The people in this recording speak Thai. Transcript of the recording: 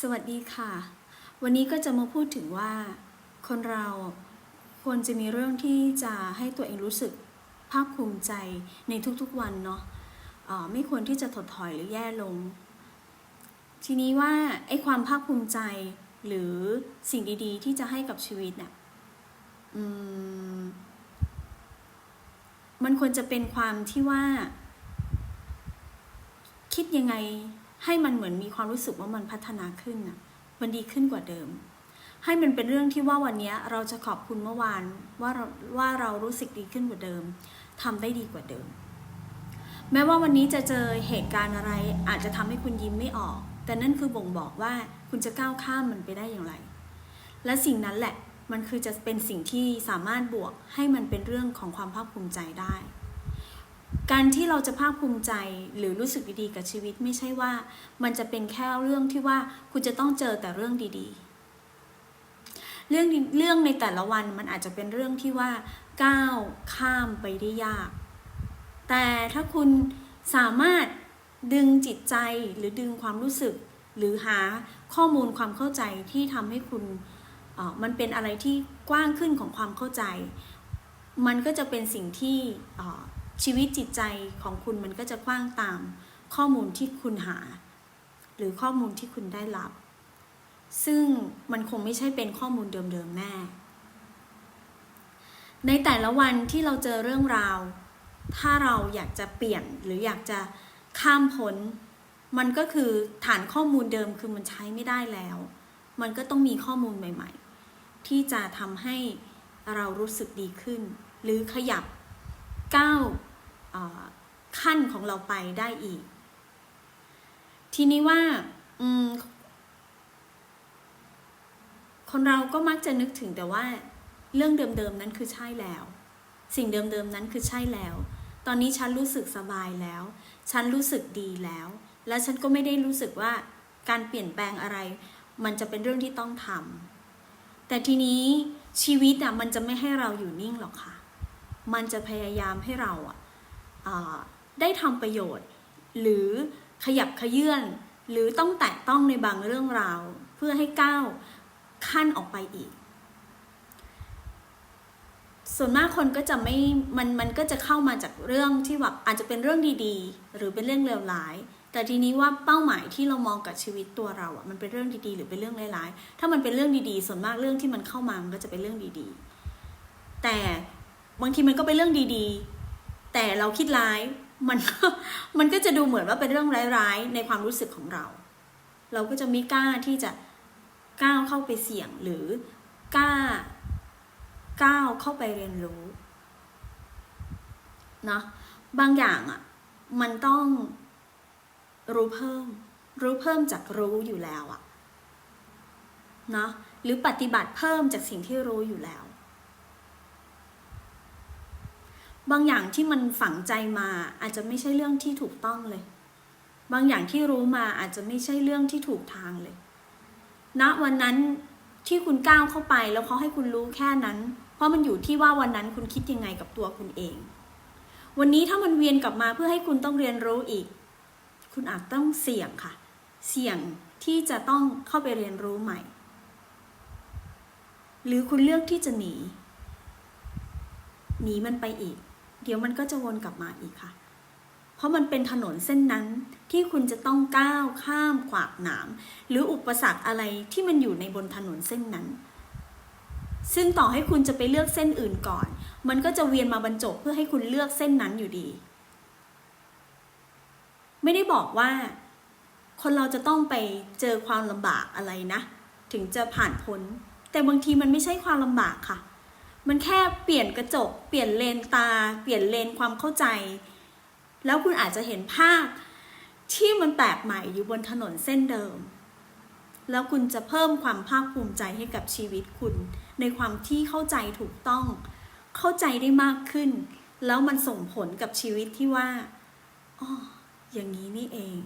สวัสดีค่ะ วันนี้ก็จะมาพูดถึงว่า คนเราควรจะมีเรื่องที่จะให้ตัวเองรู้สึกภาคภูมิใจในทุกๆวันเนาะเอ่อไม่ควรที่จะถดถอยหรือแย่ลง ทีนี้ว่าไอ้ความภาคภูมิใจหรือสิ่งดีๆ ที่จะให้กับชีวิตเนี่ยอืมมันควรจะเป็นความที่ว่า คิดยังไง ให้มันเหมือนมีความรู้สึกว่ามันพัฒนาขึ้นน่ะมันดีขึ้นกว่าเดิม ให้มันเป็นเรื่องที่ว่าวันนี้เราจะขอบคุณเมื่อวานว่าเราว่าเรารู้สึกดีขึ้นกว่าเดิมทำได้ดีกว่าเดิม แม้ว่าวันนี้จะเจอเหตุการณ์อะไร อาจจะทำให้คุณยิ้มไม่ออก แต่นั่นคือบ่งบอกว่าคุณจะก้าวข้ามมันไปได้อย่างไร และสิ่งนั้นแหละมันคือจะเป็นสิ่งที่สามารถบวกให้มันเป็นเรื่องของความภาคภูมิใจได้ การที่เราจะภาคภูมิใจหรือรู้สึกดีๆกับชีวิตไม่ใช่ว่า มันจะเป็นแค่เรื่องที่ว่าคุณจะต้องเจอแต่เรื่องดีๆ เรื่องเรื่องในแต่ละวันมันอาจจะเป็นเรื่องที่ว่าก้าวข้ามไปได้ยาก แต่ถ้าคุณสามารถดึงจิตใจหรือดึงความรู้สึก หรือหาข้อมูลความเข้าใจที่ทำให้คุณมันเป็นอะไรที่กว้างขึ้นของความเข้าใจ มันก็จะเป็นสิ่งที่ ชีวิตจิตใจของคุณมันก็จะกว้างตามข้อมูลที่คุณหา หรือข้อมูลที่คุณได้รับ ซึ่งมันคงไม่ใช่เป็นข้อมูลเดิมๆแน่ ในแต่ละวันที่เราเจอเรื่องราว ถ้าเราอยากจะเปลี่ยนหรืออยากจะข้ามพ้น มันก็คือฐานข้อมูลเดิมคือมันใช้ไม่ได้แล้ว มันก็ต้องมีข้อมูลใหม่ ๆ ที่จะทำให้เรารู้สึกดีขึ้น หรือขยับ ก้าวขั้นของเราไปได้อีก ทีนี้ว่าคนเราก็มักจะนึกถึงแต่ว่าเรื่องเดิมๆนั้นคือใช่แล้ว สิ่งเดิมๆนั้นคือใช่แล้ว ตอนนี้ฉันรู้สึกสบายแล้ว ฉันรู้สึกดีแล้ว และฉันก็ไม่ได้รู้สึกว่าการเปลี่ยนแปลงอะไร มันจะเป็นเรื่องที่ต้องทำแต่ทีนี้ชีวิตอะมันจะไม่ให้เราอยู่นิ่งหรอกค่ะ มันจะพยายามให้เราอะได้ทำประโยชน์ หรือขยับขยื่นหรือต้องแตะต้องในบางเรื่องราว เพื่อให้ก้าวขั้นออกไปอีก ส่วนมากคนก็จะไม่มันมันก็จะเข้ามาจากเรื่องที่แบบอาจจะเป็นเรื่องดีๆ หรือเป็นเรื่องเลวร้าย แต่ทีนี้ว่าเป้าหมายที่เรามองกับชีวิตตัวเราอะมันเป็นเรื่องดีๆ หรือเป็นเรื่องร้ายๆถ้ามันเป็นเรื่องดีๆ ส่วนมากเรื่องที่มันเข้ามามันก็จะเป็นเรื่องดีๆ แต่ บางทีมันก็เป็นเรื่องดีๆ แต่เราคิดร้ายมันก็มันก็จะดูเหมือนว่าเป็นเรื่องร้ายๆ ในความรู้สึกของเรา เราก็จะไม่กล้าที่จะก้าวเข้าไปเสี่ยงหรือกล้าก้าวเข้าไปเรียนรู้เนาะบางอย่างอะ่ะมันต้องรู้เพิ่ม รู้เพิ่มจากรู้อยู่แล้วอะเนาะหรือปฏิบัติเพิ่มจากสิ่งที่รู้อยู่แล้ว บางอย่างที่มันฝังใจมาอาจจะไม่ใช่เรื่องที่ถูกต้องเลย บางอย่างที่รู้มาอาจจะไม่ใช่เรื่องที่ถูกทางเลยณวันนั้นที่คุณก้าวเข้าไปแล้วเขาให้คุณรู้แค่นั้น เพราะมันอยู่ที่ว่าวันนั้นคุณคิดยังไงกับตัวคุณเอง วันนี้ถ้ามันเวียนกลับมาเพื่อให้คุณต้องเรียนรู้อีก คุณอาจต้องเสี่ยงค่ะ เสี่ยงที่จะต้องเข้าไปเรียนรู้ใหม่ หรือคุณเลือกที่จะหนี หนีมันไปอีก เดี๋ยวมันก็จะวนกลับมาอีกค่ะ เพราะมันเป็นถนนเส้นนั้นที่คุณจะต้องก้าวข้ามขวากหนาม หรืออุปสรรคอะไรที่มันอยู่ในบนถนนเส้นนั้น ซึ่งต่อให้คุณจะไปเลือกเส้นอื่นก่อน มันก็จะเวียนมาบรรจบเพื่อให้คุณเลือกเส้นนั้นอยู่ดี ไม่ได้บอกว่า คนเราจะต้องไปเจอความลำบากอะไรนะ ถึงจะผ่านพ้น แต่บางทีมันไม่ใช่ความลำบากค่ะ มันแค่เปลี่ยนกระจก เปลี่ยนเลนตา เปลี่ยนเลนความเข้าใจ แล้วคุณอาจจะเห็นภาพที่มันแปลกใหม่อยู่บนถนนเส้นเดิม แล้วคุณจะเพิ่มความภาคภูมิใจให้กับชีวิตคุณ ในความที่เข้าใจถูกต้อง เข้าใจได้มากขึ้น แล้วมันส่งผลกับชีวิตที่ว่าอ๋ออย่างนี้นี่เอง